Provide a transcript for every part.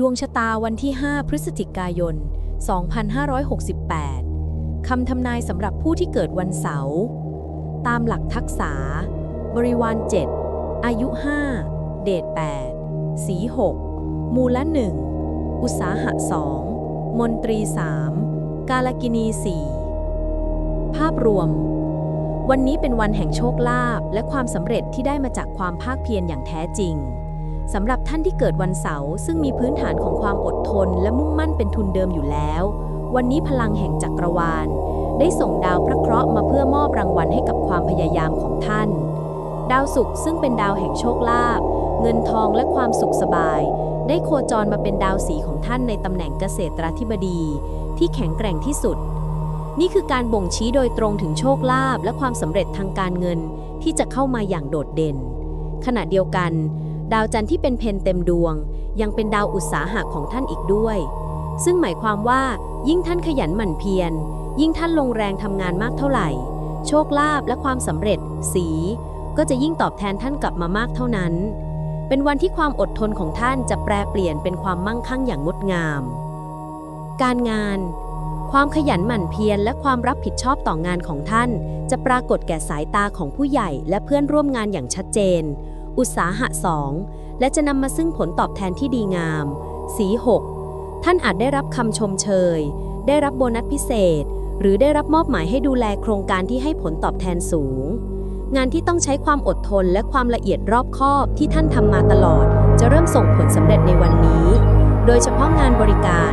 ดวงชะตาวันที่ 5 พฤศจิกายน 2568 คำทำนายสำหรับผู้ที่เกิดวันเสาร์ ตามหลักทักษะบริวาร 7 อายุ 5 เดช8 สี 6 มูละ 1 อุตสาหะ 2 มนตรี 3 กาลกินี 4 ภาพรวม วันนี้เป็นวันแห่งโชคลาภและความสำเร็จที่ได้มาจากความภาคเพียรอย่างแท้จริง สำหรับท่านที่เกิดวันเสาร์ซึ่งมีพื้นฐานของความอดทนและมุ่งมั่นเป็นทุนเดิมอยู่แล้ว วันนี้พลังแห่งจักรวาล ได้ส่งดาวพระเคราะห์มาเพื่อมอบรางวัลให้กับความพยายามของท่าน ดาวศุกร์ซึ่งเป็นดาวแห่งโชคลาภเงินทองและความสุขสบาย ได้โคจรมาเป็นดาวสีของท่านในตำแหน่งเกษตราธิบดี ที่แข็งแกร่งที่สุด นี่คือการบ่งชี้โดยตรงถึงโชคลาภและความสำเร็จทางการเงินที่จะเข้ามาอย่างโดดเด่น ขณะเดียวกัน ดาวจันทร์ที่เป็นเพนเต็มดวง ยังเป็นดาวอุตสาหะของท่านอีกด้วย ซึ่งหมายความว่า ยิ่งท่านขยันหมั่นเพียร ยิ่งท่านลงแรงทำงานมากเท่าไหร่ โชคลาภและความสำเร็จ สี ก็จะยิ่งตอบแทนท่านกลับมามากเท่านั้น เป็นวันที่ความอดทนของท่านจะแปลเปลี่ยนเป็นความมั่งคั่งอย่างงดงาม การงาน ความขยันหมั่นเพียรและความรับผิดชอบต่องานของท่าน จะปรากฏแก่สายตาของผู้ใหญ่และเพื่อนร่วมงานอย่างชัดเจน อุตสาหะสองและจะนำมาซึ่งผลตอบแทนที่ดีงาม สีหกท่านอาจได้รับคำชมเชย ได้รับโบนัสพิเศษ หรือได้รับมอบหมายให้ดูแลโครงการที่ให้ผลตอบแทนสูง งานที่ต้องใช้ความอดทนและความละเอียดรอบคอบที่ท่านทำมาตลอด จะเริ่มส่งผลสำเร็จในวันนี้ โดยเฉพาะงานบริการ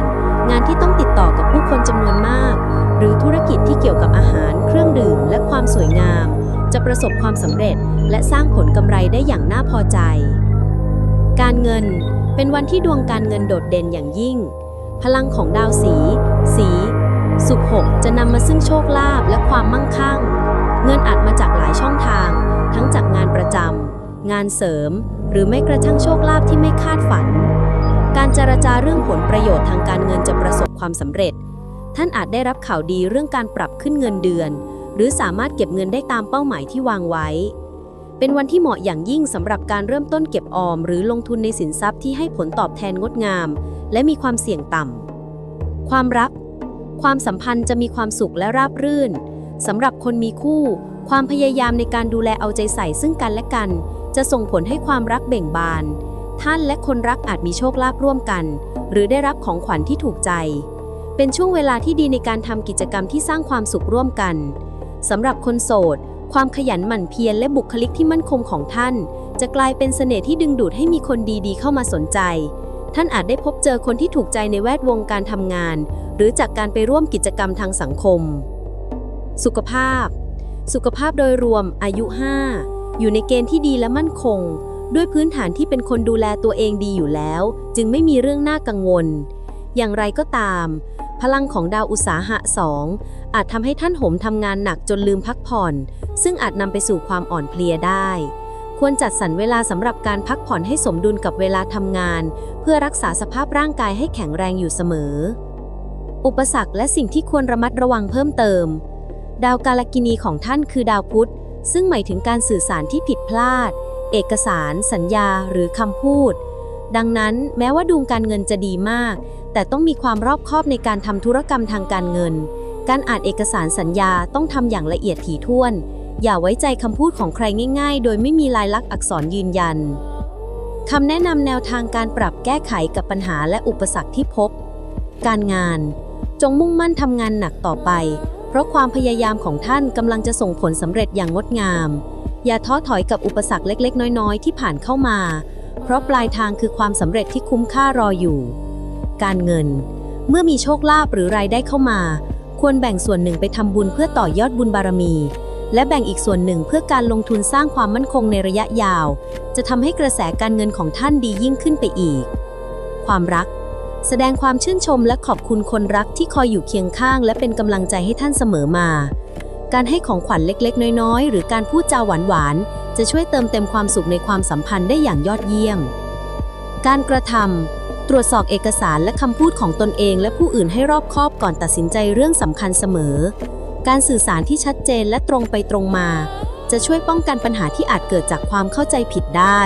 งานที่ต้องติดต่อกับผู้คนจำนวนมาก หรือธุรกิจที่เกี่ยวกับอาหาร เครื่องดื่ม และความสวยงาม จะประสบความสำเร็จและสร้างผลกำไรได้อย่างน่าพอใจ การเงินเป็นวันที่ดวงการเงินโดดเด่นอย่างยิ่ง พลังของดาวสี สี สุขหกจะนำมาซึ่งโชคลาภและความมั่งคั่ง เงินอาจมาจากหลายช่องทาง ทั้งจากงานประจำงานเสริม หรือไม่กระทั่งโชคลาภที่ไม่คาดฝัน การเจรจาเรื่องผลประโยชน์ทางการเงินจะประสบความสำเร็จ ท่านอาจได้รับข่าวดีเรื่องการปรับขึ้นเงินเดือน หรือสามารถเก็บเงินได้ตามเป้าหมายที่วางไว้ เป็นวันที่เหมาะอย่างยิ่งสำหรับการเริ่มต้นเก็บออม หรือลงทุนในสินทรัพย์ที่ให้ผลตอบแทนงดงาม และมีความเสี่ยงต่ำความรัก ความสัมพันธ์จะมีความสุขและราบรื่นสำหรับคนมีคู่ ความพยายามในการดูแลเอาใจใส่ซึ่งกันและกัน จะส่งผลให้ความรักเบ่งบาน ท่านและคนรักอาจมีโชคลาภร่วมกัน หรือได้รับของขวัญที่ถูกใจ เป็นช่วงเวลาที่ดีในการทำกิจกรรมที่สร้างความสุขร่วมกัน สำหรับคนโสด ความขยันหมั่นเพียรและบุคลิกที่มั่นคงของท่าน จะกลายเป็นเสน่ห์ที่ดึงดูดให้มีคนดีๆ เข้ามาสนใจ ท่านอาจได้พบเจอคนที่ถูกใจในแวดวงการทำงาน หรือจากการไปร่วมกิจกรรมทางสังคม สุขภาพ สุขภาพโดยรวมอายุ 5 อยู่ในเกณฑ์ที่ดีและมั่นคง ด้วยพื้นฐานที่เป็นคนดูแลตัวเองดีอยู่แล้ว จึงไม่มีเรื่องน่ากังวล อย่างไรก็ตาม พลังของดาวอุตสาหะสองอาจทำให้ท่านโหมทำงานหนักจนลืมพักผ่อน ซึ่งอาจนำไปสู่ความอ่อนเพลียได้ ควรจัดสรรเวลาสำหรับการพักผ่อนให้สมดุลกับเวลาทำงาน เพื่อรักษาสภาพร่างกายให้แข็งแรงอยู่เสมอ อุปสรรคและสิ่งที่ควรระมัดระวังเพิ่มเติม ดาวกาลกินีของท่านคือดาวพุธ ซึ่งหมายถึงการสื่อสารที่ผิดพลาด เอกสาร สัญญา หรือคำพูดดังนั้นแม้ว่าดวงการเงินจะดีมาก แต่ต้องมีความรอบคอบในการทำธุรกรรมทางการเงิน การอ่านเอกสารสัญญาต้องทำอย่างละเอียดถี่ถ้วน อย่าไว้ใจคำพูดของใครง่ายๆ โดยไม่มีลายลักษณ์อักษรยืนยันคำแนะนำแนวทางการปรับแก้ไขกับปัญหาและอุปสรรคที่พบ การงาน จงมุ่งมั่นทำงานหนักต่อไป เพราะความพยายามของท่านกำลังจะส่งผลสำเร็จอย่างงดงาม อย่าท้อถอยกับอุปสรรคเล็กๆ น้อยๆ ที่ผ่านเข้ามา เพราะปลายทางคือความสำเร็จที่คุ้มค่ารออยู่ การเงิน เมื่อมีโชคลาภหรือรายได้เข้ามา ควรแบ่งส่วนหนึ่งไปทำบุญเพื่อต่อยอดบุญบารมี และแบ่งอีกส่วนหนึ่งเพื่อการลงทุนสร้างความมั่นคงในระยะยาว จะทำให้กระแสการเงินของท่านดียิ่งขึ้นไปอีก ความรัก แสดงความชื่นชมและขอบคุณคนรักที่คอยอยู่เคียงข้าง และเป็นกำลังใจให้ท่านเสมอมา การให้ของขวัญเล็กๆ น้อยๆ หรือการพูดจาหวานๆจะช่วยเติมเต็มความสุขในความสัมพันธ์ได้อย่างยอดเยี่ยม การกระทำ ตรวจสอบเอกสารและคำพูดของตนเองและผู้อื่นให้รอบคอบก่อนตัดสินใจเรื่องสำคัญเสมอ การสื่อสารที่ชัดเจนและตรงไปตรงมา จะช่วยป้องกันปัญหาที่อาจเกิดจากความเข้าใจผิดได้